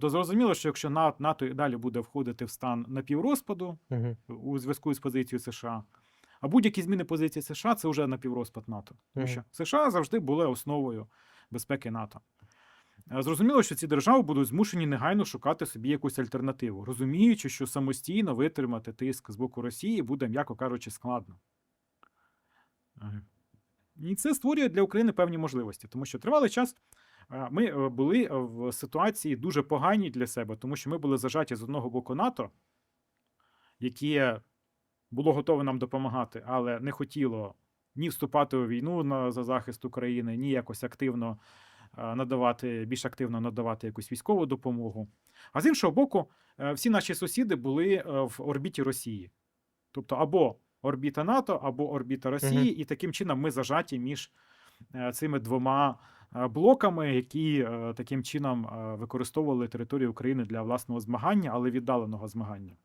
То зрозуміло, що якщо НАТО і далі буде входити в стан напіврозпаду Угу. у зв'язку з позицією США, а будь-які зміни позиції США це вже напіврозпад НАТО. Тому Мгм. що США завжди були основою безпеки НАТО. Е, Зрозуміло, що ці держави будуть змушені негайно шукати собі якусь альтернативу, розуміючи, що самостійно витримати тиск з боку Росії буде, м'яко кажучи, складно. Е, І це створює для України певні можливості, тому що тривалий час ми е, були в ситуації дуже поганій для себе, тому що ми були зажаті з одного боку НАТО, яке було готове нам допомагати, але не хотіло ні вступати у війну на, за захист України, ні якось активно е, надавати, більш активно надавати якусь військову допомогу. А з іншого боку, е, всі наші сусіди були е, в орбіті Росії. Тобто або орбіта НАТО, або орбіта Росії, і таким чином ми зажаті між е, цими двома е, блоками, які е, таким чином е, використовували територію України для власного змагання, але віддаленого змагання.